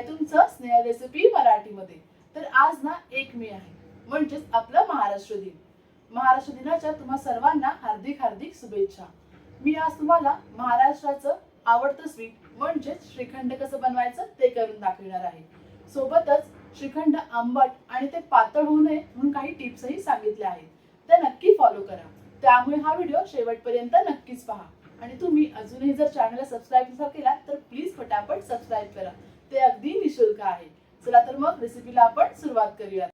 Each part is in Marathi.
आहे तुमचं स्नेह रेसिपी मराठीमध्ये. तर आज ना एक मे आहे. म्हणजेच आपलं महाराष्ट्र दिन. महाराष्ट्र दिनाच्या तुम्हा सर्वांना हार्दिक हार्दिक शुभेच्छा. मी आज तुम्हाला महाराष्ट्राचं आवडतं स्वीट म्हणजेच श्रीखंड कसं बनवायचं ते करून दाखवणार आहे. सोबतच श्रीखंड आंबट आणि ते पातळ होऊ नये म्हणून काही टिप्सही सांगितल्या आहेत. त्या नक्की फॉलो करा. त्यामुळे हा व्हिडिओ शेवटपर्यंत नक्कीच पहा. आणि तुम्ही अजूनही जर चॅनलला सबस्क्राईब केला तर प्लीज फटाफट सबस्क्राईब करा. ते अगदी निशुल्क आहे. चला तर मग रेसिपीला आपण सुरुवात करूया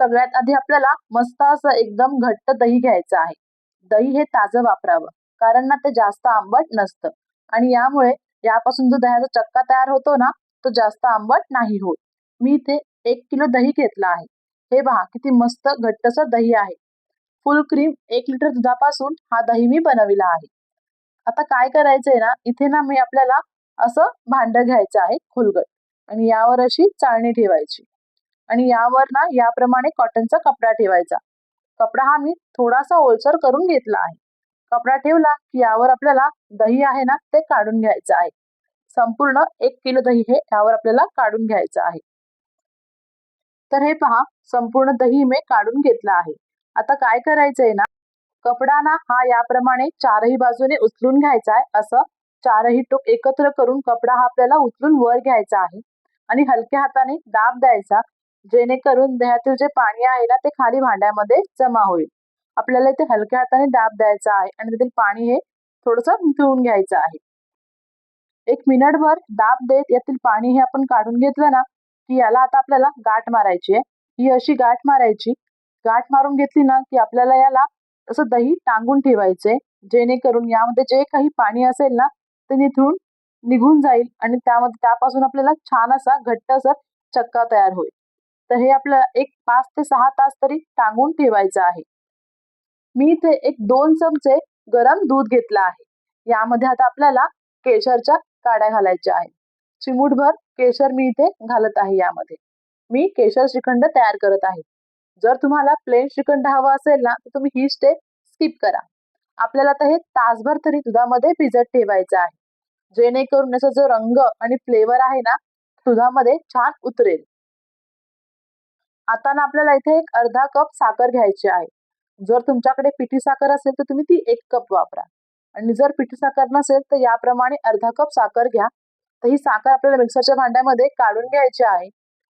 सगळ्यात आधी आपल्याला मस्त असं एकदम घट्ट दही घ्यायचं आहे. दही हे ताजं वापरावं कारण ना ते जास्त आंबट नसतं. आणि यामुळे यापासून जो दह्याचा चक्का तयार होतो ना तो जास्त आंबट नाही होत. मी इथे एक किलो दही घेतलं आहे. हे पहा किती मस्त घट्टसर दही आहे. फुल क्रीम एक लिटर दुधापासून हा दही मी बनविला आहे. आता काय करायचंय ना इथे ना मी आपल्याला असं भांड घ्यायचं आहे खोलगट. आणि यावर अशी चाळणी ठेवायची. आणि यावर ना याप्रमाणे कॉटनचा कपडा ठेवायचा. कपडा हा मी थोडासा ओलसर करून घेतला आहे. कपडा ठेवला की यावर आपल्याला दही आहे ना ते काढून घ्यायचं आहे. संपूर्ण एक किलो दही हे यावर आपल्याला काढून घ्यायचं आहे. तर हे पहा संपूर्ण दही मी काढून घेतला आहे. आता काय करायचंय ना कपडा ना हा याप्रमाणे चारही बाजूने उचलून घ्यायचा आहे असं चारही टोक एकत्र करून कपडा हा आपल्याला उचलून वर घ्यायचा आहे. आणि हलक्या हाताने दाब द्यायचा जेणेकरून देहातील जे पाणी आहे ना ते खाली भांड्यामध्ये जमा होईल. आपल्याला इथे हलक्या हाताने दाब द्यायचा आहे आणि त्यातील पाणी हे थोडस पिळून घ्यायचं आहे. एक मिनिटभर दाब देत यातील पाणी हे आपण काढून घेतलं ना की याला आता आपल्याला गाठ मारायची आहे. ही अशी गाठ मारायची. गाठ मारून घेतली ना की आपल्याला याला असं दही टांगून ठेवायचंय. जेणेकरून यामध्ये जे काही पाणी असेल ना ते निथळून निघून जाईल आणि त्यामध्ये त्यापासून आपल्याला छान असा घट्ट असा चक्का तयार होईल. तर हे आपल्याला एक पाच ते सहा तास तरी टांगून ठेवायचं आहे. मी इथे एक दोन चमचे गरम दूध घेतलं आहे. यामध्ये आता आपल्याला केशरच्या काड्या घालायच्या आहेत. चिमूटभर केशर मी इथे घालत आहे यामध्ये. मी केशर श्रीखंड तयार करत आहे. जर तुम्हाला प्लेन श्रीखंड हवा असेल ना तर तुम्ही ही स्टेप स्किप करा. आपल्याला आता हे तासभर तरी दुधामध्ये भिजत ठेवायचं आहे. जेणेकरून याचा जो रंग आणि फ्लेवर आहे ना दुधामध्ये छान उतरेल. आता ना आपल्याला इथे एक अर्धा कप साखर घ्यायची आहे. जर तुमच्याकडे पिठी साखर असेल तर तुम्ही ती एक कप वापरा. आणि जर पिठी साखर नसेल तर याप्रमाणे अर्धा कप साखर घ्या. तर ही साखर आपल्याला मिक्सरच्या भांड्यामध्ये काढून घ्यायची आहे.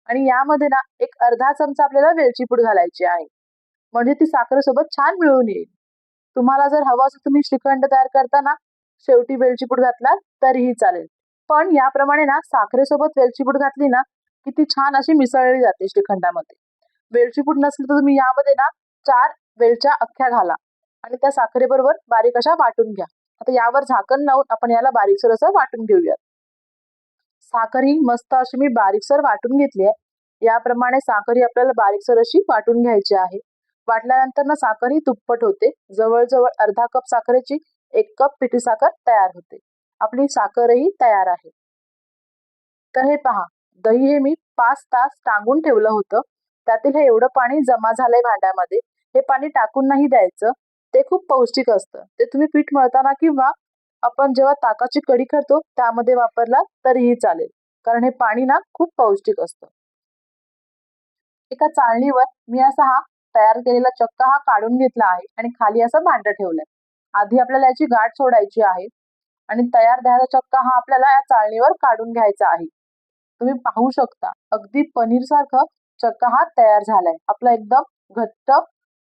आणि यामध्ये ना एक अर्धा चमचा आपल्याला वेलची पूड घालायची आहे. म्हणजे ती साखरेसोबत छान मिळून येईल. तुम्हाला जर हवं असेल तुम्ही श्रीखंड तयार करताना शेवटी वेलचीपूड घातला तरीही चालेल. पण याप्रमाणे ना साखरेसोबत वेलचीपूड घातली ना की ती छान अशी मिसळली जाते श्रीखंडामध्ये. वेलचीपूड नसली तर तुम्ही यामध्ये ना चार वेलच्या अख्ख्या घाला आणि त्या साखरेबरोबर बारीक अशा वाटून घ्या. आता यावर झाकण लावून आपण याला बारीकसर असं वाटून घेऊयात. साखर ही मस्त अशी मी बारीकसर वाटून घेतली आहे. याप्रमाणे साखर ही आपल्याला बारीकसर अशी वाटून घ्यायची आहे. वाटल्यानंतर ना साखर ही तुप्पट होते. जवळजवळ अर्धा कप साखरेची एक कप पिठी साखर तयार होते. आपली साखरही तयार आहे. तर हे पहा दही हे मी पाच तास टांगून ठेवलं होतं. त्यातील हे एवढं पाणी जमा झालंय भांड्यामध्ये. हे पाणी टाकून नाही द्यायचं. ते खूप पौष्टिक असतं. ते तुम्ही पीठ मळताना किंवा आपण जेव्हा ताकाची कढी करतो त्यामध्ये वापरला तरीही चालेल. कारण हे पाणी ना खूप पौष्टिक असतं. एका चाळणीवर मी असा हा तयार केलेला चक्का हा काढून घेतला आहे आणि खाली असं भांडं ठेवलंय. आधी आपल्याला याची गाठ सोडायची आहे. आणि तयार दह्याचा चक्का हा आपल्याला या चाळणीवर काढून घ्यायचा आहे. तुम्ही पाहू शकता अगदी पनीर सारखं चक्का हा तयार झालाय. आपला एकदम घट्ट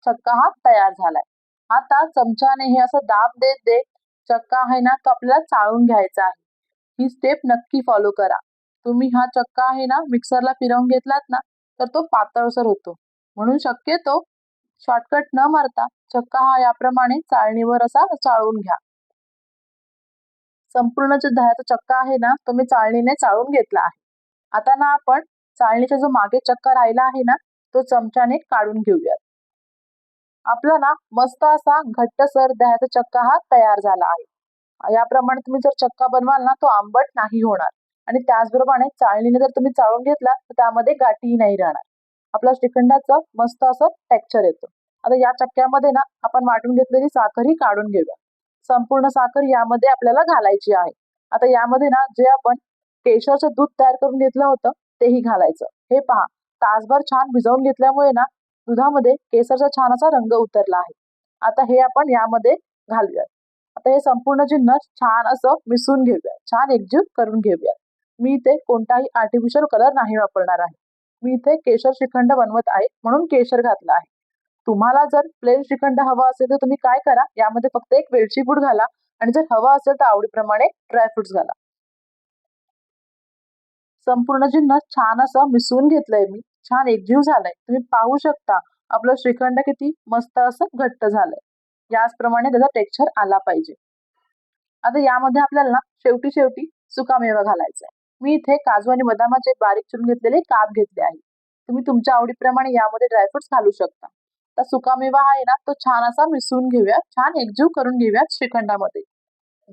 चक्का हा तयार झालाय. आता चमच्याने हे असं दाब देत देत चक्का आहे ना तो आपल्याला चाळून घ्यायचा आहे. ही स्टेप नक्की फॉलो करा. तुम्ही हा चक्का आहे ना मिक्सरला फिरवून घेतलात ना तर तो पातळसर होतो. म्हणून शक्यतो शॉर्टकट न मारता चक्का हा याप्रमाणे चाळणीवर असा चाळून घ्या. संपूर्ण जो दह्याचा चक्का आहे ना तो मी चाळणीने चाळून घेतला आहे. आता ना आपण चाळणीचा जो मागे चक्का राहिला आहे ना तो चमच्याने काढून घेऊयात. आपला ना मस्त असा घट्टसर दह्याचा चक्का हा तयार झाला आहे. याप्रमाणे तुम्ही जर चक्का बनवाल ना तो आंबट नाही होणार. आणि त्याचप्रमाणे चाळणीने जर तुम्ही चाळून घेतला तर त्यामध्ये गाठीही नाही राहणार. आपल्या श्रीखंडाचं मस्त असं टेक्स्चर येतं. आता या चक्क्यामध्ये ना आपण वाटून घेतलेली साखर ही काढून घेऊया. संपूर्ण साखर यामध्ये आपल्याला घालायची आहे. आता यामध्ये ना जे आपण केशरचं दूध तयार करून घेतलं होतं तेही घालायचं. हे पहा तासभर छान भिजवून घेतल्यामुळे ना दुधामध्ये केसरचा छान असा रंग उतरला आहे. आता हे आपण यामध्ये घालूयात. आता हे संपूर्ण जिन्नस छान असं मिसळून घेऊया छान एकजीव करून घेऊया मी इथे कोणताही आर्टिफिशियल कलर नाही वापरणार आहे. मी इथे केशर श्रीखंड बनवत आहे म्हणून केशर घातलं आहे. तुम्हाला जर प्लेन श्रीखंड हवा असेल तर तुम्ही काय करा? यामध्ये फक्त एक वेलची पूड घाला आणि जर हवा असेल तर आवडीप्रमाणे ड्रायफ्रुट्स घाला. संपूर्ण जिन्नस छान असं मिसळून घेतलंय मी छान एकजीव झालाय. तुम्ही पाहू शकता आपलं श्रीखंड किती मस्त असं घट्ट झालंय. याचप्रमाणे त्याचा टेक्स्चर आला पाहिजे. आता यामध्ये आपल्याला ना शेवटी शेवटी सुकामेवा घालायचा आहे मी इथे काजू आणि बदामाचे बारीक चिरून घेतलेले काप घेतले आहे. तुम्ही तुमच्या आवडीप्रमाणे यामध्ये ड्रायफ्रुट्स घालू शकता. तर सुकामेवा आहे ना तो छान असा मिसळून घेऊया छान एकजीव करून घेऊयात श्रीखंडामध्ये.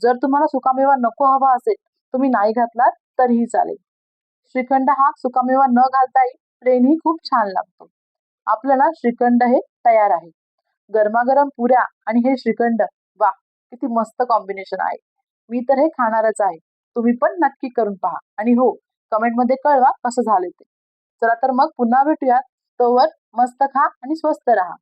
जर तुम्हाला सुकामेवा नको हवा असेल तुम्ही नाही घातलात तरीही चालेल. श्रीखंड हा सुकामेवा न घालताही प्लेनही खूप छान लागतो. आपल्याला श्रीखंड हे तयार आहे. गरमागरम पुऱ्या आणि हे श्रीखंड वा किती मस्त कॉम्बिनेशन आहे. मी तर हे खाणारच आहे. तुम्ही पण नक्की करून पहा. आणि हो कमेंटमध्ये कळवा कसं झालं ते. चला तर मग पुन्हा भेटूयात. तोवर मस्त खा आणि स्वस्त राहा.